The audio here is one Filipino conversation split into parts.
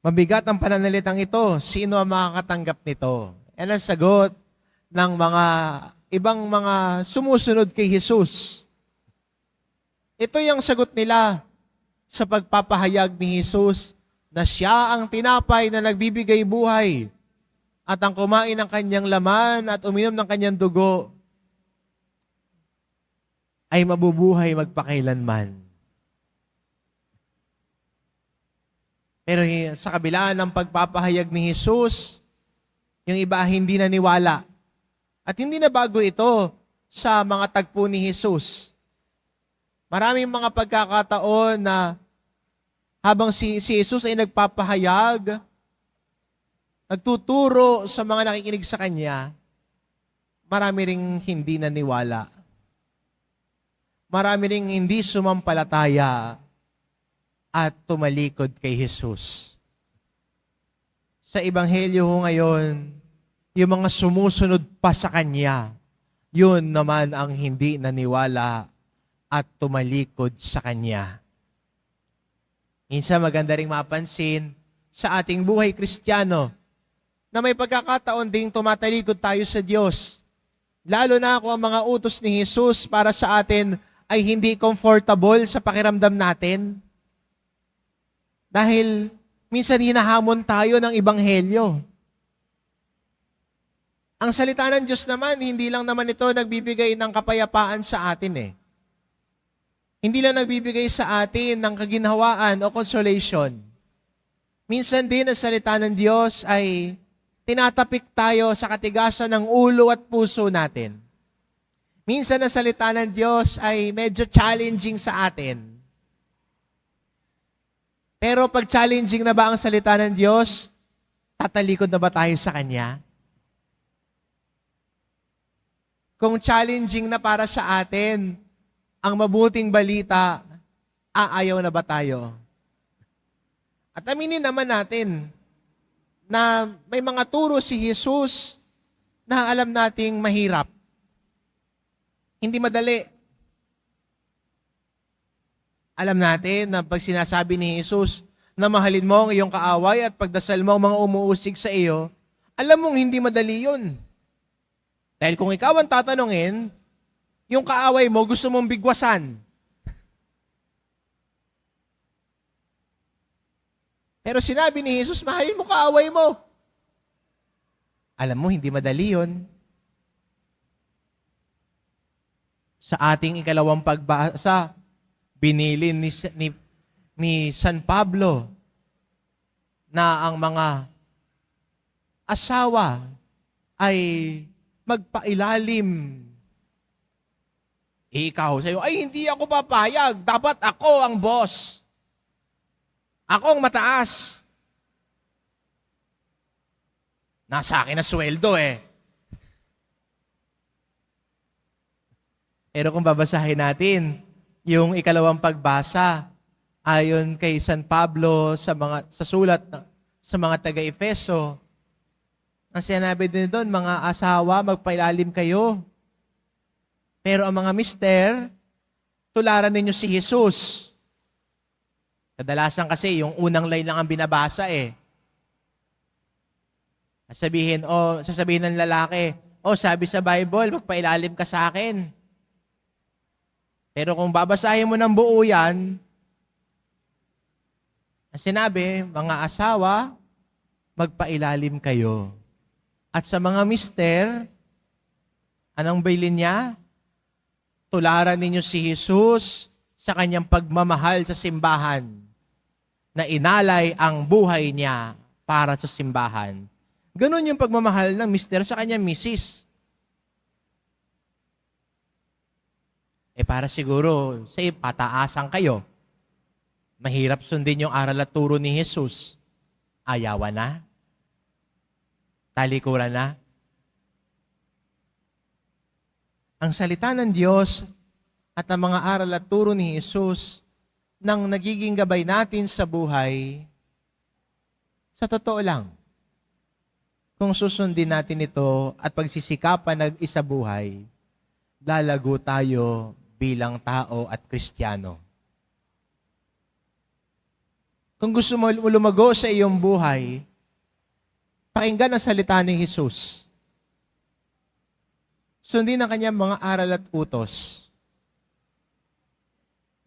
Mabigat ang pananalitang ito. Sino ang makakatanggap nito? Yan ang sagot ng mga ibang mga sumusunod kay Jesus. Ito yung sagot nila sa pagpapahayag ni Jesus na siya ang tinapay na nagbibigay buhay at ang kumain ng kanyang laman at uminom ng kanyang dugo ay mabubuhay magpakailanman. Pero hi- sa kabila ng pagpapahayag ni Jesus, yung iba hindi naniwala. At hindi na bago ito sa mga tagpo ni Jesus. Maraming mga pagkakataon na habang si, si Jesus ay nagpapahayag, nagtuturo sa mga nakikinig sa Kanya, marami ring hindi naniwala. Marami ring hindi sumampalataya at tumalikod kay Jesus. Sa Ebanghelyo ho ngayon, yung mga sumusunod pa sa Kanya, yun naman ang hindi naniwala at tumalikod sa Kanya. Minsan maganda ring mapansin sa ating buhay kristyano na may pagkakataon ding tumatalikod tayo sa Diyos. Lalo na kung ang mga utos ni Jesus para sa atin ay hindi comfortable sa pakiramdam natin. Dahil minsan hinahamon tayo ng ibanghelyo. Ang salita ng Diyos naman, hindi lang naman ito nagbibigay ng kapayapaan sa atin eh. Hindi lang nagbibigay sa atin ng kaginhawaan o consolation. Minsan din ang salita ng Diyos ay tinatapik tayo sa katigasan ng ulo at puso natin. Minsan ang salita ng Diyos ay medyo challenging sa atin. Pero pag challenging na ba ang salita ng Diyos, tatalikod na ba tayo sa Kanya? Kung challenging na para sa atin, ang mabuting balita, aayaw na ba tayo? At aminin naman natin na may mga turo si Jesus na alam nating mahirap. Hindi madali. Alam natin na pag sinasabi ni Jesus na mahalin mo ang iyong kaaway at pagdasal mo ang mga umuusig sa iyo, alam mong hindi madali yun. Dahil kung ikaw ang tatanungin, yung kaaway mo gusto mong bigwasan. Pero sinabi ni Jesus, mahalin mo kaaway mo. Alam mo, hindi madali yun. Sa ating ikalawang pagbasa, binilin ni, ni, ni San Pablo na ang mga asawa ay magpailalim eh, ikaw sa'yo, ay hindi ako papayag. Dapat ako ang boss. Ako ang mataas. Nasa akin na sweldo eh. Pero kung babasahin natin, yung ikalawang pagbasa, ayon kay San Pablo sa mga sa sulat na- sa mga taga-Efeso, ang sinabi din doon, mga asawa, magpailalim kayo pero ang mga mister, tularan ninyo si Jesus. Kadalasan kasi yung unang line lang ang binabasa eh. Sabihin, o sasabihin ng lalaki, oh sabi sa Bible, magpailalim ka sa akin. Pero kung babasahin mo ng buo yan, ang sinabi, mga asawa, magpailalim kayo. At sa mga mister, anong bailin niya? tularan ninyo si Jesus sa kanyang pagmamahal sa simbahan na inalay ang buhay niya para sa simbahan. Ganon yung pagmamahal ng mister sa kanyang misis. Eh para siguro sa pataasan kayo, mahirap sundin yung aral at turo ni Jesus. Ayawan na. Talikuran na. ang salita ng Diyos at ang mga aral at turo ni Jesus nang nagiging gabay natin sa buhay, sa totoo lang, kung susundin natin ito at pagsisikapan ng isa buhay, lalago tayo bilang tao at kristyano. Kung gusto mo lumago sa iyong buhay, pakinggan ang salita ni Jesus. Sundin ang kanyang mga aral at utos.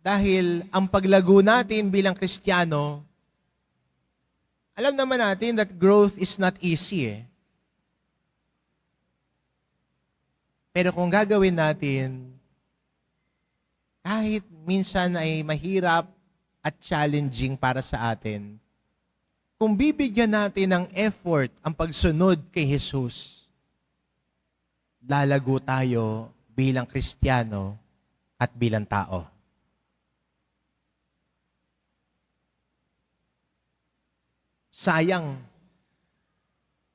Dahil ang paglago natin bilang Kristiyano, alam naman natin that growth is not easy eh. Pero kung gagawin natin, kahit minsan ay mahirap at challenging para sa atin, kung bibigyan natin ng effort ang pagsunod kay Jesus, lalago tayo bilang Kristiyano at bilang tao. Sayang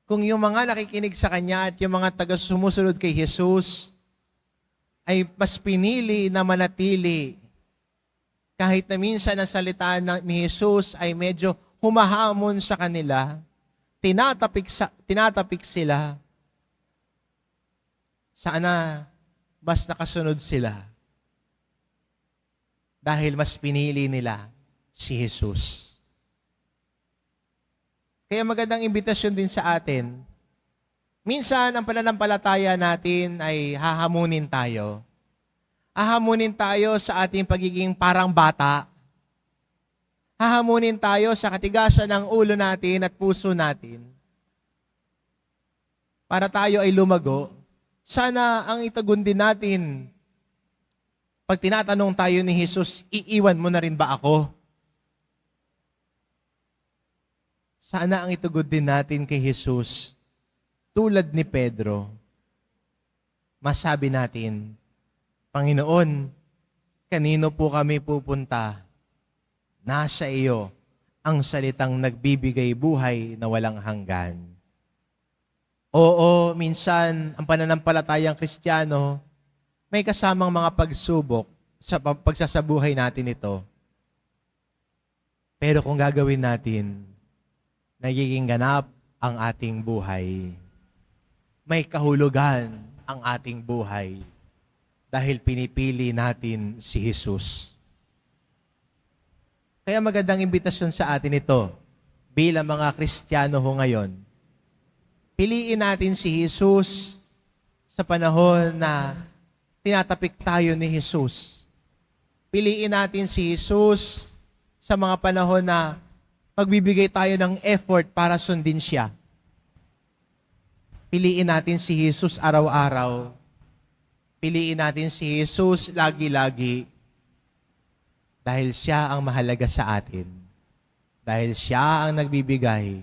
kung yung mga nakikinig sa Kanya at yung mga taga sumusunod kay Jesus ay mas pinili na manatili kahit na minsan ang salita ni Jesus ay medyo humahamon sa kanila, tinatapik, sa, tinatapik sila, sana mas nakasunod sila dahil mas pinili nila si Jesus. Kaya magandang imbitasyon din sa atin. Minsan, ang pananampalataya natin ay hahamunin tayo. Hahamunin tayo sa ating pagiging parang bata. Hahamunin tayo sa katigasan ng ulo natin at puso natin. Para tayo ay lumago. Sana ang itagun din natin. Pag tinatanong tayo ni Jesus, iiwan mo na rin ba ako? Sana ang itugod din natin kay Jesus, tulad ni Pedro, masabi natin, Panginoon, kanino po kami pupunta? Nasa iyo ang salitang nagbibigay buhay na walang hanggan. Oo, minsan ang pananampalatayang Kristiyano may kasamang mga pagsubok sa pag- pagsasabuhay natin ito. Pero kung gagawin natin, nagiging ganap ang ating buhay. May kahulugan ang ating buhay dahil pinipili natin si Jesus. Kaya magandang imbitasyon sa atin ito bilang mga Kristiyano ho ngayon. Piliin natin si Jesus sa panahon na tinatapik tayo ni Jesus. Piliin natin si Jesus sa mga panahon na magbibigay tayo ng effort para sundin siya. Piliin natin si Jesus araw-araw. Piliin natin si Jesus lagi-lagi. Dahil siya ang mahalaga sa atin. Dahil siya ang nagbibigay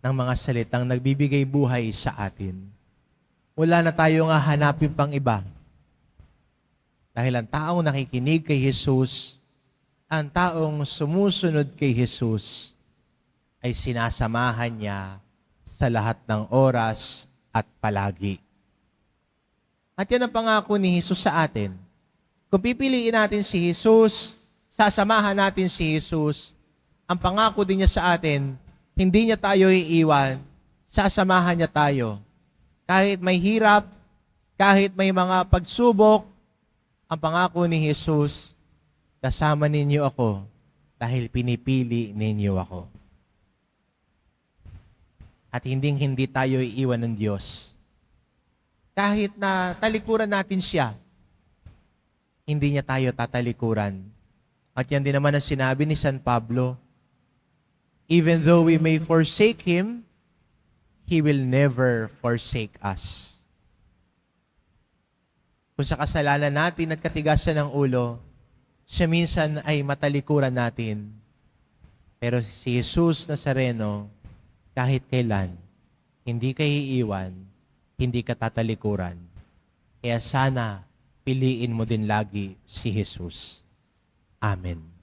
ng mga salitang nagbibigay buhay sa atin. Wala na tayo nga hanapin pang iba. Dahil ang taong nakikinig kay Jesus, ang taong sumusunod kay Jesus, ay sinasamahan niya sa lahat ng oras at palagi. At yan ang pangako ni Jesus sa atin. Kung pipiliin natin si Jesus, sasamahan natin si Jesus, ang pangako din niya sa atin, hindi niya tayo iiwan, sasamahan niya tayo. Kahit may hirap, kahit may mga pagsubok, ang pangako ni Jesus, kasama ninyo ako dahil pinipili ninyo ako. At hinding hindi tayo iiwan ng Diyos. Kahit na talikuran natin siya, hindi niya tayo tatalikuran. At yan din naman ang sinabi ni San Pablo, Even though we may forsake Him, He will never forsake us. Kung sa kasalanan natin at katigasan ng ulo, siya minsan ay matalikuran natin. Pero si Jesus Nazareno, kahit kailan, hindi ka iiwan, hindi ka tatalikuran. Kaya sana, piliin mo din lagi si Jesus. Amen.